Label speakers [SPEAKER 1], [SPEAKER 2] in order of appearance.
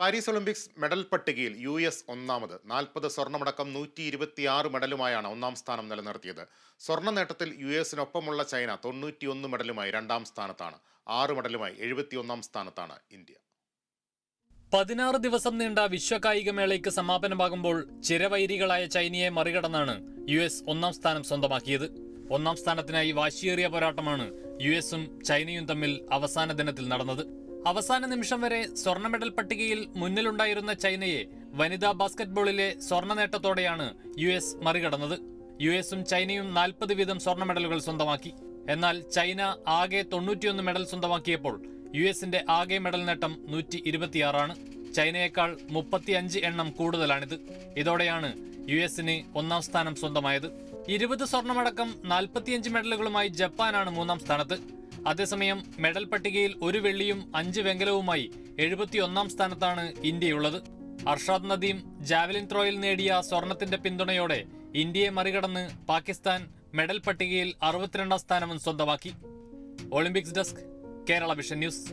[SPEAKER 1] Paris Olympics medal പട്ടികയിൽ U S ഒന്നാമത്. നാൽപ്പത് സ്വർണമടക്കം നൂറ്റി ഇരുപത്തിയാറ് മെഡലുമായാണ് ഒന്നാം സ്ഥാനം നിലനിർത്തിയത്. സ്വർണ നേട്ടത്തിൽ യു എസിനൊപ്പമുള്ള ചൈന തൊണ്ണൂറ്റിയൊന്ന് മെഡലുമായി രണ്ടാം സ്ഥാനത്താണ്. ആറ് മെഡലുമായി എഴുപത്തിയൊന്നാം സ്ഥാനത്താണ് ഇന്ത്യ.
[SPEAKER 2] പതിനാറ് ദിവസം നീണ്ട വിശ്വകായികമേളയ്ക്ക് സമാപനമാകുമ്പോൾ ചിരവൈരികളായ ചൈനയെ മറികടന്നാണ് യു എസ് ഒന്നാം സ്ഥാനം സ്വന്തമാക്കിയത്. ഒന്നാം സ്ഥാനത്തിനായി വാശിയേറിയ പോരാട്ടമാണ് യു എസും ചൈനയും തമ്മിൽ അവസാന ദിനത്തിൽ നടന്നത്. അവസാന നിമിഷം വരെ സ്വർണ മെഡൽ പട്ടികയിൽ മുന്നിലുണ്ടായിരുന്ന ചൈനയെ വനിതാ ബാസ്കറ്റ്ബോളിലെ സ്വർണ നേട്ടത്തോടെയാണ് യു എസ് മറികടന്നത്. യു എസും ചൈനയും നാൽപ്പത് വീതം സ്വർണ മെഡലുകൾ സ്വന്തമാക്കി. എന്നാൽ ചൈന ആകെ തൊണ്ണൂറ്റിയൊന്ന് മെഡൽ സ്വന്തമാക്കിയപ്പോൾ യു എസിന്റെ ആകെ മെഡൽ നേട്ടം നൂറ്റി ഇരുപത്തിയാറാണ് ചൈനയേക്കാൾ മുപ്പത്തിയഞ്ച് എണ്ണം കൂടുതലാണിത്. ഇതോടെയാണ് യു എസിന് ഒന്നാം സ്ഥാനം സ്വന്തമായത്. ഇരുപത് സ്വർണമടക്കം നാൽപ്പത്തിയഞ്ച് മെഡലുകളുമായി ജപ്പാനാണ് മൂന്നാം സ്ഥാനത്ത്. അതേസമയം മെഡൽ പട്ടികയിൽ ഒരു വെള്ളിയും അഞ്ച് വെങ്കലവുമായി എഴുപത്തിയൊന്നാം സ്ഥാനത്താണ് ഇന്ത്യയുള്ളത്. അർഷാദ് നദീം ജാവലിൻ ത്രോയിൽ നേടിയ സ്വർണത്തിന്റെ പിന്തുണയോടെ ഇന്ത്യയെ മറികടന്ന് പാകിസ്ഥാൻ മെഡൽ പട്ടികയിൽ അറുപത്തിരണ്ടാം സ്ഥാനവും സ്വന്തമാക്കി. Olympics desk Kerala vision news.